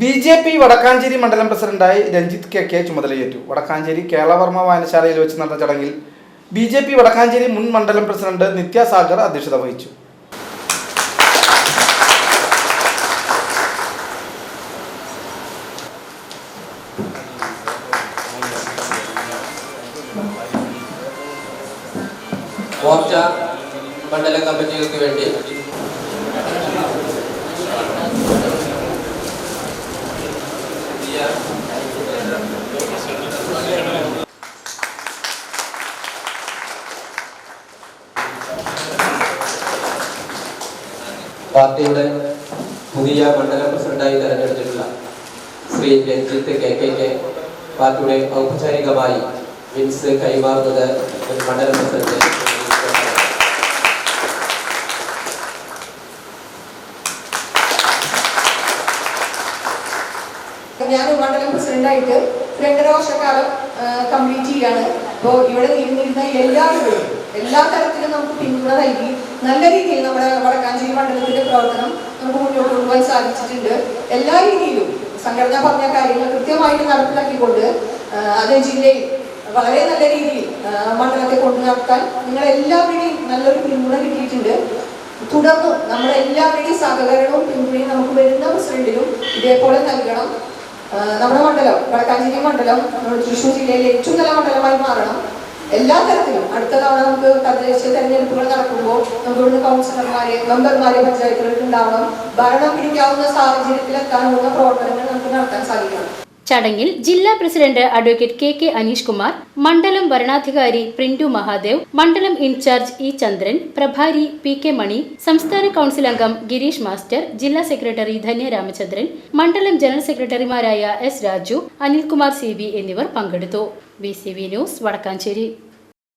B J P Vadakkanchery മണ്ഡലം പ്രസിഡന്റായി Ranjith K K ചുമതലയേറ്റു. വടക്കാഞ്ചേരി കേരളവർമ്മ വായനശാലയിൽ വെച്ച് നടന്ന ചടങ്ങിൽ ബി ജെ പി വടക്കാഞ്ചേരി മുൻ മണ്ഡലം പ്രസിഡന്റ് നിത്യാസാഗർ അധ്യക്ഷത വഹിച്ചു. മോർച്ച മണ്ഡല കമ്മിറ്റികൾക്ക് വേണ്ടി പാർട്ടിയുടെ പുതിയ മണ്ഡലം പ്രസിഡന്റായി തെരഞ്ഞെടുത്തിട്ടുള്ള Shri Ranjith K K K പാർട്ടിയുടെ ഔപചാരികമായി വിൻസ് കൈമാറുന്നത് മണ്ഡലം പ്രസിഡന്റ് ഞാൻ മണ്ഡലം പ്രസിഡന്റായിട്ട് രണ്ടര വർഷക്കാലം കംപ്ലീറ്റ് ചെയ്യാണ്. അപ്പോൾ ഇവിടെ ഇരുന്നിരുന്ന എല്ലാവരും എല്ലാ തരത്തിലും നമുക്ക് പിന്തുണ നൽകി നല്ല രീതിയിൽ നമ്മുടെ വടക്കാഞ്ചേരി മണ്ഡലത്തിന്റെ പ്രവർത്തനം നമുക്ക് മുന്നോട്ട് കൊണ്ടുപോകാൻ സാധിച്ചിട്ടുണ്ട്. എല്ലാ രീതിയിലും സംഘടന പറഞ്ഞ കാര്യങ്ങൾ കൃത്യമായിട്ട് നടപ്പിലാക്കിക്കൊണ്ട് അത് ജില്ലയിൽ വളരെ നല്ല രീതിയിൽ മണ്ഡലത്തെ കൊണ്ടു നടത്താൻ നിങ്ങളെല്ലാവരുടെയും നല്ലൊരു പിന്തുണ കിട്ടിയിട്ടുണ്ട്. തുടർന്നും നമ്മുടെ എല്ലാവരുടെയും സഹകരണവും പിന്തുണയും നമുക്ക് വരുന്ന പ്രസിഡന്റിനും ഇതേപോലെ നൽകണം. നമ്മുടെ മണ്ഡലം വടക്കാഞ്ചേരി മണ്ഡലം നമ്മുടെ തൃശ്ശൂർ ജില്ലയിലെ ഏറ്റവും നല്ല മണ്ഡലമായി മാറണം. എല്ലാ തരത്തിലും. അടുത്ത തവണ നമുക്ക് തദ്ദേശ തെരഞ്ഞെടുപ്പുകൾ നടക്കുമ്പോൾ നമുക്ക് കൗൺസിലർമാരെ മെമ്പർമാരെ പഞ്ചായത്തുകൾക്ക് ഉണ്ടാവണം ഭരണം പിടിക്കാവുന്ന സാഹചര്യത്തിൽ എത്താനുള്ള പ്രവർത്തനങ്ങൾ നമുക്ക് നടത്താൻ സാധിക്കണം. ചടങ്ങിൽ ജില്ലാ president advocate K K Aneesh Kumar മണ്ഡലം വരണാധികാരി പ്രിന്റു മഹാദേവ് മണ്ഡലം ഇൻചാർജ് ഇ ചന്ദ്രൻ പ്രഭാരി പി കെ മണി സംസ്ഥാന കൗൺസിൽ അംഗം ഗിരീഷ് മാസ്റ്റർ ജില്ലാ സെക്രട്ടറി ധന്യ രാമചന്ദ്രൻ മണ്ഡലം ജനറൽ സെക്രട്ടറിമാരായ എസ് രാജു അനിൽകുമാർ സി എന്നിവർ പങ്കെടുത്തു. B news Vadakkancherry.